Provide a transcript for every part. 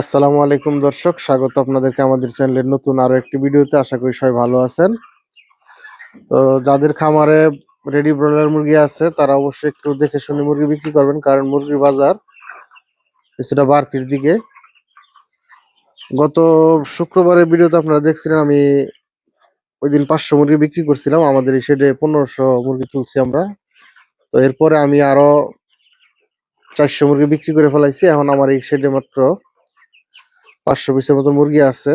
আসসালামু আলাইকুম দর্শক, স্বাগত আপনাদেরকে আমাদের চ্যানেলের নতুন আরও একটি ভিডিওতে। আশা করি সবাই ভালো আছেন। তো যাদের খামারে রেডি ব্রয়লার মুরগি আছে, তারা অবশ্যই একটু দেখে শুনে মুরগি বিক্রি করবেন, কারণ মুরগির বাজার কিছুটা বাড়তির দিকে। গত শুক্রবারের ভিডিওতে আপনারা দেখছিলেন, আমি ওই দিন পাঁচশো মুরগি বিক্রি করছিলাম, আমাদের এই শেডে পনেরোশো মুরগি তুলছি আমরা। তো এরপরে আমি আরও চারশো মুরগি বিক্রি করে ফেলাইছি। এখন আমার এই শেডে মাত্র পাঁচশো পিসের মতো মুরগি আছে।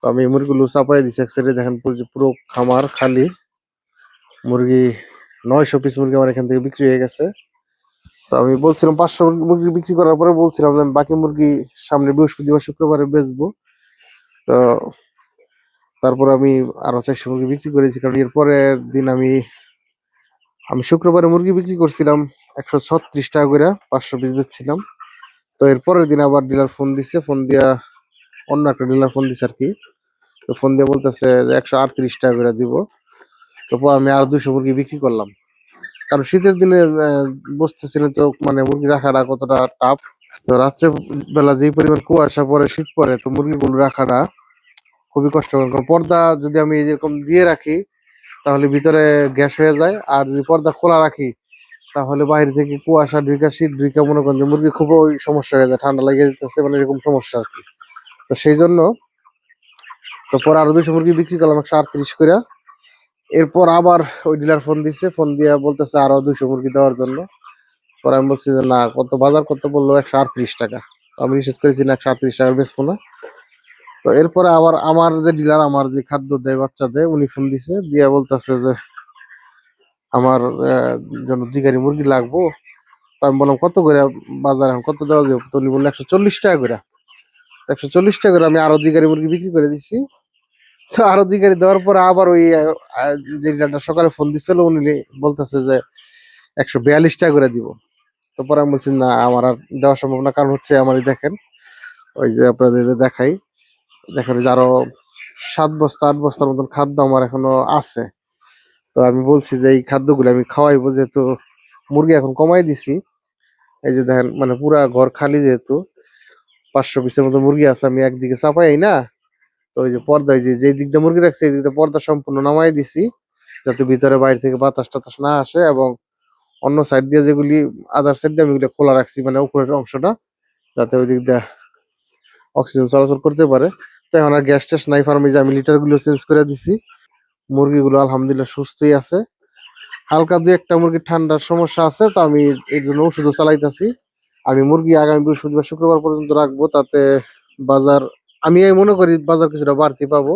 তো আমি মুরগিগুলো চাপাই দিছি এক সাইডে দেখেন পুরো খামার খালি। মুরগি নয়শো পিস মুরগি আমার এখান থেকে বিক্রি হয়ে গেছে। তো আমি বলছিলাম পাঁচশো মুরগি বিক্রি করার পরে বলছিলাম যে বাকি মুরগি সামনে বৃহস্পতিবার, শুক্রবারে বেচবো। তো তারপর আমি আরও চারশো মুরগি বিক্রি করেছি। কারণ এর পরের দিন আমি আমি শুক্রবারে মুরগি বিক্রি করছিলাম। একশো ছত্রিশ টাকা করে পাঁচশো পিস বেচছিলাম। তো এর পরের দিন আবার ডিলার ফোন দিছে ফোন দিয়া অন্য একটা ডিলার ফোন দিছে আর কি তো ফোন দিয়ে বলতেছে যে একশো আটত্রিশ টাকা করে দিব। তারপর আমি আর দুশো মুরগি বিক্রি করলাম। কারণ শীতের দিনে আহ, বুঝতেছিলেন তো মানে মুরগি রাখাটা কতটা টাফ তো রাত্রে বেলা যেই পরিমাণ কুয়াশা পরে শীত পরে তো মুরগিগুলো রাখাটা খুবই কষ্টকর। কারণ পর্দা যদি আমি এরকম দিয়ে রাখি তাহলে ভিতরে গ্যাস হয়ে যায়। আর যদি পর্দা খোলা রাখি তাহলে বাইরে থেকে কুয়াশা ঢুকা শীত ঢুকা মনে করেন যে মুরগি খুব ওই সমস্যা হয়ে যায়, ঠান্ডা লেগে যেতেছে মানে এরকম সমস্যা আর কি। তো সেই জন্য তো পরে আরও দুইশো মুরগি বিক্রি করলাম, একশো আটত্রিশ করে এরপর আবার ওই ডিলার ফোন দিছে, ফোন দিয়ে বলতেছে আরও দুইশো মুরগি দেওয়ার জন্য। পরে আমি বলছি যে, না, কত বাজার কত বলল একশো আটত্রিশ টাকা। আমি নিষেধ করেছি না একশো আটত্রিশ টাকার বেচবো না। তো এরপরে আবার আমার যে ডিলার, আমার যে খাদ্য দেয়, বাচ্চা দেয়, উনি ফোন দিছে, দিয়ে বলতেছে যে আমার জন্য দিগারি মুরগি লাগবো তো আমি বললাম কত করে বাজার এখন? কত দেওয়া যাবে? তো উনি বলল একশো চল্লিশ টাকা করে। একশো চল্লিশ টাকা করে আমি আরও দুই গাড়ি মুরগি বিক্রি করে দিছি। তো আরও দুই গাড়ি দেওয়ার পর আবার ওই আহ, আহ, যে ডিলারটা সকালে ফোন দিচ্ছিল উনি বলতেছে যে একশো বিয়াল্লিশ টাকা করে দিব। তো পরে আমি বলছি না আমার আর দেওয়া সম্ভব না। কারণ হচ্ছে আমার এই দেখেন ওই যে আপনাদের দেখাই। দেখেন যে আরও সাত বস্তা আট বস্তার মতন খাদ্য আমার এখনও আছে। তো আমি বলছি যে, এই খাদ্যগুলো আমি খাওয়াইবো যেহেতু মুরগি এখন কমাই দিছি। এই যে দেখেন মানে পুরা ঘর খালি যেহেতু, পাঁচশো পিসের মতো মুরগি আছে, আমি একদিকে চাপাই না। তো ওই যে পর্দা যে যেই দিক দিয়ে মুরগি রাখছে, এই দিক দিয়ে পর্দা সম্পূর্ণ নামাই দিছি, যাতে ভিতরে বাইরে থেকে বাতাস টাতাস না আসে এবং অন্য সাইড দিয়ে যেগুলি আদার সাইড দিয়ে আমি ওগুলো খোলা রাখছি মানে উপরের অংশটা, যাতে ওই দিক দিয়ে অক্সিজেন চলাচল করতে পারে। তো এখন আর গ্যাস ট্যাস নাই ফার্মে যে আমি লিটারগুলো চেঞ্জ করে দিছি। মুরগিগুলো আলহামদুলিল্লাহ সুস্থই আছে। হালকা দু একটা মুরগির ঠান্ডার সমস্যা আছে, তো আমি এর জন্য ওষুধও চালাইতাছি। আমি মুরগি আগামী বৃহস্পতিবার, শুক্রবার পর্যন্ত রাখব, তাতে বাজার, আমি এই মনে করি বাজার কিছুটা বাড়তি পাবো,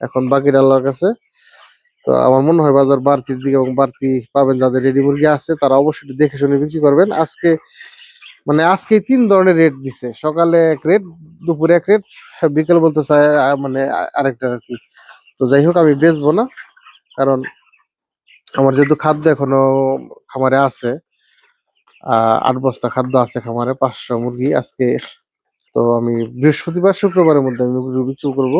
এখন বাকির আল্লাহর কাছে। তো আমার মনে হয় বাজার বাড়তির দিকে এবং বাড়তি পাবেন যাদের রেডি মুরগি আছে, তারা অবশ্যই দেখে শুনে বিক্রি করবেন। আজকে মানে আজকে তিন ধরনের রেট দিছে। সকালে এক রেট দুপুরে এক রেট বিকেল বলতে চায় মানে আরেকটা আর কি। তো যাই হোক, আমি বেচবো না। কারণ আমার যেহেতু খাদ্য এখনও খামারে আছে আট বস্তা খাদ্য আছে খামারে, পাঁচশো মুরগি আজকে। তো আমি বৃহস্পতিবার, শুক্রবারের মধ্যে আমি মুরগি বিক্রি করব।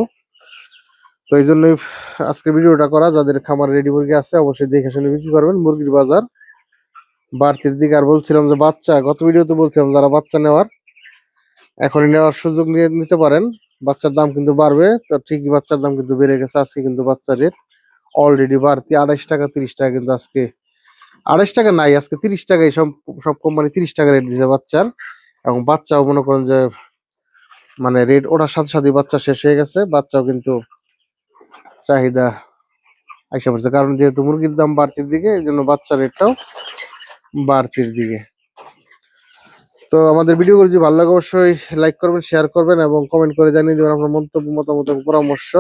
তো এই জন্যই আজকে ভিডিওটা করা। যাদের খামারে রেডি মুরগি আছে, অবশ্যই দেখে শুনে বিক্রি করবেন মুরগির বাজার। বাড়তির দিকে আর বলছিলাম যে বাচ্চা, গত ভিডিওতে বলছিলাম যারা বাচ্চা নেওয়ার, এখনই নেওয়ার সুযোগ নিয়ে নিতে পারেন। বাচ্চার দাম কিন্তু বাড়বে, তো ঠিকই বাচ্চার দাম কিন্তু বেড়ে গেছে আজকে কিন্তু বাচ্চার রেট অলরেডি বাড়তি আড়াইশ টাকা, তিরিশ টাকা কিন্তু আজকে, আড়াইশ টাকা নাই, আজকে তিরিশ টাকায় সব সব কোম্পানি তিরিশ টাকা রেট দিছে বাচ্চার। এবং বাচ্চাও মনে করেন যে মানে রেট ওঠার সাথে সাথে বাচ্চা শেষ হয়ে গেছে, বাচ্চাও কিন্তু চাহিদা আইসা পড়ছে। কারণ যেহেতু মুরগির দাম বাড়তির দিকে, এই জন্য বাচ্চা রেটটাও বাড়তির দিকে। তো আমাদের ভিডিওগুলো যদি ভালো লাগে অবশ্যই লাইক করবেন শেয়ার করবেন এবং কমেন্ট করে জানিয়ে দেবেন আপনার মন্তব্য, মতামত পরামর্শ।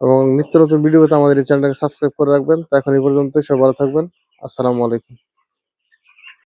এবং নিত্য নতুন ভিডিও পেতে আমাদের এই চ্যানেলটাকে সাবস্ক্রাইব করে রাখবেন। তো এখন এই পর্যন্তই সব ভালো থাকবেন। আসসালামু আলাইকুম।